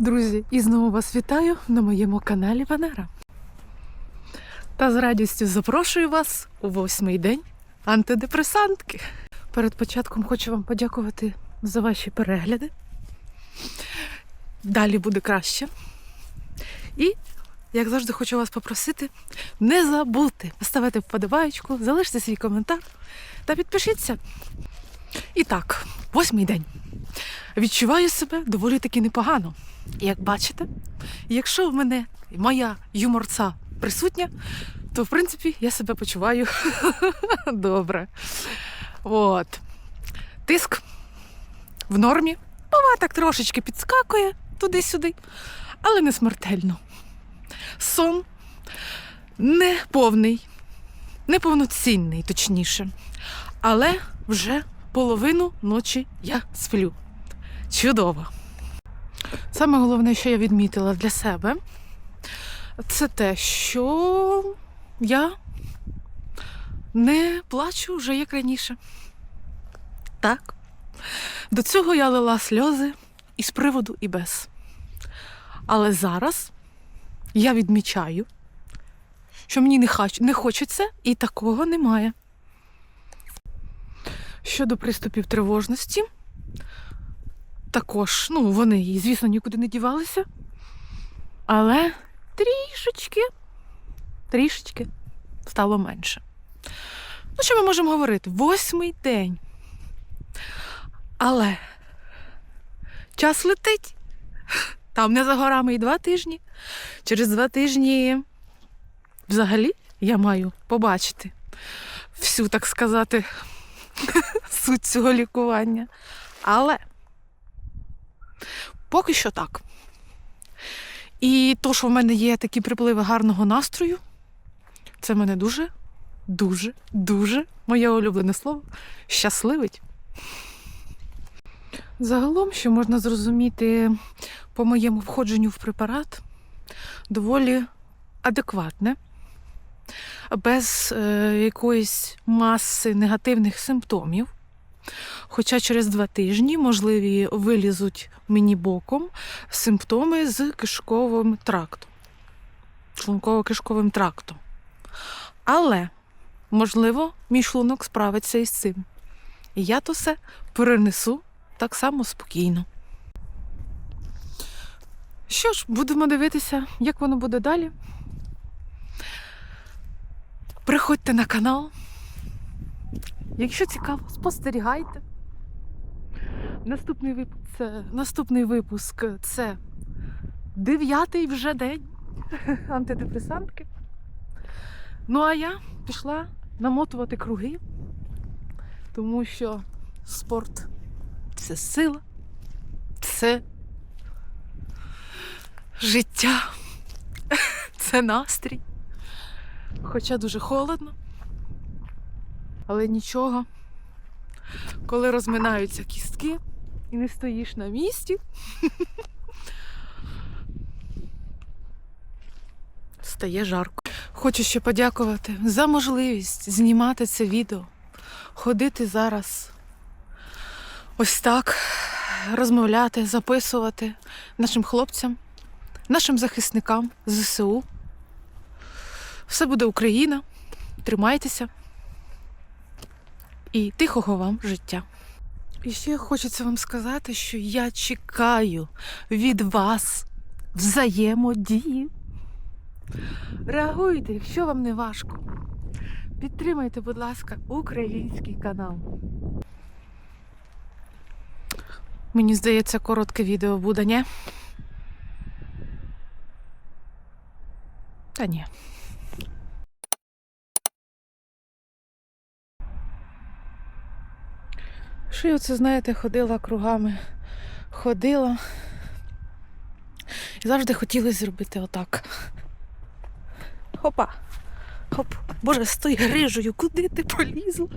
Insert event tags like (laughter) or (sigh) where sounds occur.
Друзі, і знову вас вітаю на моєму каналі Венера. Та з радістю запрошую вас у восьмий день антидепресантки. Перед початком хочу вам подякувати за ваші перегляди. Далі буде краще. І, як завжди, хочу вас попросити не забудьте поставити вподобаєчку, залиште свій коментар та підпишіться. І так, восьмий день. Відчуваю себе доволі таки непогано. Як бачите, якщо в мене моя юморця присутня, то в принципі я себе почуваю (laughs) добре. От. Тиск в нормі. Бува так трошечки підскакує туди-сюди, але не смертельно. Сон не повний, неповноцінний, точніше. Але вже половину ночі я сплю. Чудово. Саме головне, що я відмітила для себе, це те, що я не плачу вже як раніше. Так. До цього я лила сльози і з приводу, і без. Але зараз я відмічаю, що мені не, хочеться і такого немає. Щодо приступів тривожності, також, ну, вони, звісно, нікуди не дівалися. Але трішечки, трішечки стало менше. Ну, що ми можемо говорити? Восьмий день. Але час летить. Там не за горами і два тижні. Через два тижні взагалі я маю побачити всю, так сказати, (laughs) суть цього лікування. Але поки що так. І то, що в мене є такі припливи гарного настрою, це мене дуже, дуже, дуже, моє улюблене слово, щасливить. Загалом, що можна зрозуміти по моєму входженню в препарат, доволі адекватне, без е, якоїсь маси негативних симптомів. Хоча через два тижні, можливі, вилізуть мені боком симптоми з кишковим трактом, шлунково-кишковим трактом. Але, можливо, мій шлунок справиться із цим. І я то все перенесу так само спокійно. Що ж, будемо дивитися, як воно буде далі. Приходьте на канал. Якщо цікаво, спостерігайте. Наступний випуск це, наступний випуск це дев'ятий вже день (laughs) антидепресантки. Ну а я пішла намотувати круги, тому що спорт це сила, це життя, (laughs) це настрій. Хоча дуже холодно, але нічого. Коли розминаються кістки і не стоїш на місці, (laughs) стає жарко. Хочу ще подякувати за можливість знімати це відео, ходити зараз ось так, розмовляти, записувати нашим хлопцям, нашим захисникам ЗСУ. Все буде Україна. Тримайтеся і тихого вам життя. І ще хочеться вам сказати, що я чекаю від вас взаємодії. Реагуйте, якщо вам не важко. Підтримайте, будь ласка, український канал. Мені здається, коротке відео буде, ні? Та ні. Що я оце, знаєте, ходила кругами, ходила. І завжди хотілося зробити отак. Хопа. Хоп. Боже, з тою грижею, куди ти полізла?